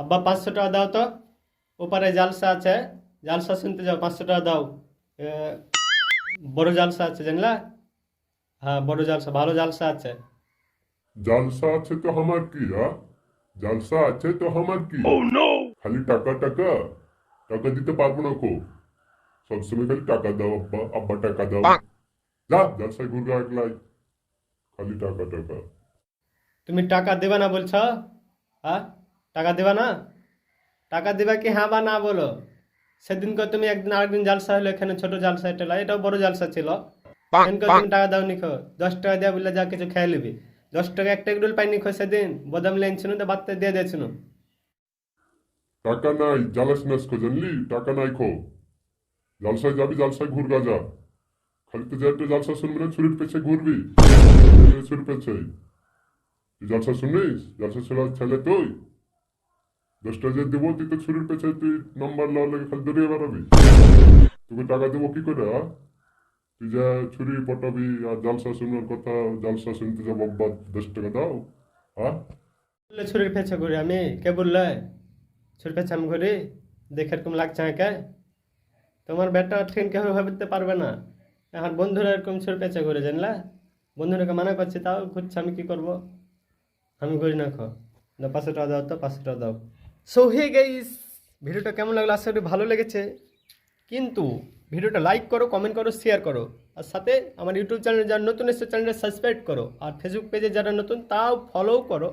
আব্বা পাঁচশো টাকা দাও তো। ওপারে জালসা আছে। জালসা শুনতে যাও পাঁচশো টাকা দাও। বড় জালসা আছে জানলা? হ্যাঁ বড় জালসা ভালো জালসা আছে। জালসা আছে তো আমার কি হ্যাঁ জালসা আছে তো আমার কি? খালি টাকা টাকা? টাকা দিতে পারব না কো? সবসময় খালি টাকা দাও আব্বা। আব্বা টাকা দাও। যা জালসায় ঘুরগা একলাই খালি টাকা টাকা। তুমি টাকা দেবে না বলছ হ্যাঁ টাকা দেবে না? টাকা দেবে কি হ্যাঁ বা না বলো? সেদিনকে তুমি একদিন আরেকদিন জালসা হলো এখানে ছোট জালসা এটা লা, এটাও বড় জালসা ছিল। সেদিনকে তুমি টাকা দাও নিখো দশ টাকা দেওয়া বললে যা কিছু খেয়ে নিবি। দশ টাকা একটা এগডুল পাইনি খো সেদিন বদাম লেন ছিল তো বাত্তে দিয়ে দিয়েছিল টাকা নাই জালাস নাস খো জানলি? টাকা নাই খো। জালসায় যাবি জালসায় ঘুরগা যা খালি তো যে একটা জালসা শুনবি না ছুরির পেছে ঘুরবি। ছুরির পেছে। জালসা শুনিস জালসা ছেলে ছেলে তুই? দশটা যে দেবো, তুই তো ছুরির পেছে তুই নম্বর লওয়ার লেগে, খালি দৌড়িয়ে বেড়াবি। তোকে টাকা দেবো কি করে তুই যা ছুরি, পটাবি আর জালসা শুনার কথা, জালসা শুনতে যাব আব্বা দশ টাকা দাও হ্যাঁ ছুরির পেছে ঘুরি আমি, কে বললে? ছুরির পেছে আমি ঘুরি, দেখে এরকম লাগছে আমাকে। তোমার বেটা ঠিক কেউ ভাবতে পারবে না। এখন বন্ধুরা এরকম ছুরি পেছে ঘুরে, জানলা? বন্ধুরাকে মানা করছে, তাও ঘুরছে, আমি কি করব? আমি ঘুরি না, খো। পাঁচশো টাকা দাও তো, পাঁচশো টাকা দাও। সো হে গাইস ভিডিওটা কেমন লাগল? আশা করি ভালো লেগেছে। কিন্তু ভিডিওটা লাইক করো কমেন্ট করো শেয়ার করো। আর সাথে আমার ইউটিউব চ্যানেলে যারা নতুন এসে চ্যানেলটা সাবস্ক্রাইব করো। আর ফেসবুক পেজে যারা নতুন, তাও ফলো করো।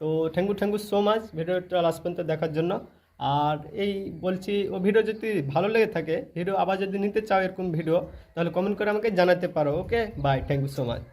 তো thank you thank you so much ভিডিওটা লাস্ট পর্যন্ত দেখার জন্য। আর এই বলছি, ও ভিডিও যদি ভালো লেগে থাকে, ভিডিও আবার যদি নিতে চাও এরকম ভিডিও, তাহলে কমেন্ট করে আমাকে জানাতে পারো okay bye thank you so much